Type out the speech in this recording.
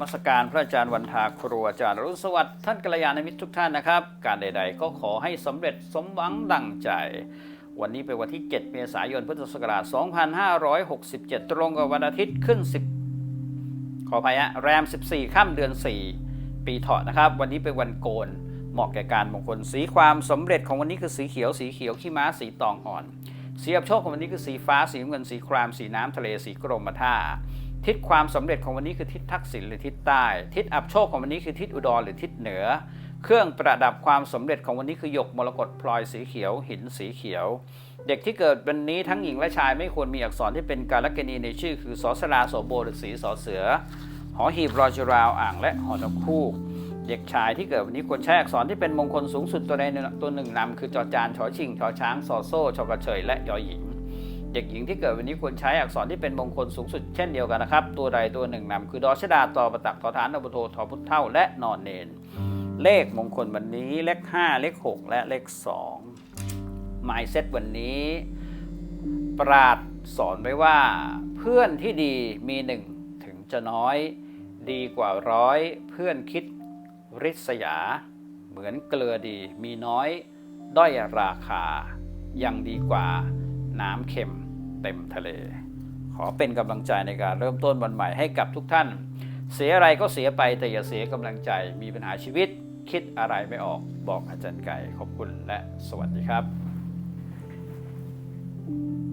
มัสการพระอาจารย์วันทาครูอาจารย์รุณสวัสดิ์ท่านกัลยาณมิตรทุกท่านนะครับ การใดๆก็ขอให้สำเร็จสมหวังดังใจ วันนี้เป็นวันที่ 7 เมษายนพุทธศักราช 2567 ตรงกับวันอาทิตย์ขึ้น 10 ขออภัยฮะแรม 14ค่ำเดือน 4 ปีเถาะนะครับ วันนี้เป็นวันโกน เหมาะแก่การมงคลสีความสำเร็จของวันนี้คือสีเขียวสีเขียวขี้ม้าสีตองอ่อนสีอับโชคของวันนี้คือสีฟ้าสีเงินสีครามสีน้ำทะเลสีกรมท่า ทิศความสำเร็จของวันนี้คือทิศทักษิณหรือทิศใต้ ทิศอับโชคของวันนี้คือทิศอุดรหรือทิศเหนือ เครื่องประดับความสำเร็จของวันนี้คือหยกมรกตพลอยสีเขียว หินสีเขียว เด็กที่เกิดวันนี้ทั้งหญิงและชายไม่ควรมีอักษรที่เป็นการลักณีในชื่อ คือสอสลาโสโบหรือสีสอเสือ หอหีบรอจราวอ่างและหอนกคู่เด็กชายที่เกิดวันนี้ควรใช้อักษรที่เป็นมงคลสูงสุดตัวใดตัวหนึ่งนำคือจอจานชอชิงชอช้างซอโซ่ชอกระเฉยและยอหญิง เด็กหญิงที่เกิดวันนี้ควรใช้อักษรที่เป็นมงคลสูงสุดเช่นเดียวกันนะครับ ตัวใดตัวหนึ่งนำคือดอชดาตอประตักทอฐานอบุโททอพุทธเท่าและนอนเนน เลขมงคลวันนี้เลข 5 เลข 6 และเลข2หมายเซตวันนี้ ปราดสอนไว้ว่า เพื่อนที่ดีมีหนึ่งถึงจะน้อย ดีกว่าร้อย เพื่อนคิดริษยา เหมือนเกลือดีมีน้อย ด้อยราคายังดีกว่า น้ำเค็มเต็มทะเล ขอเป็นกำลังใจในการเริ่มต้นวันใหม่ให้กับทุกท่าน เสียอะไรก็เสียไปแต่อย่าเสียกำลังใจมีปัญหาชีวิต คิดอะไรไม่ออกบอกอาจารย์ไก่ขอบคุณและสวัสดีครับ thank you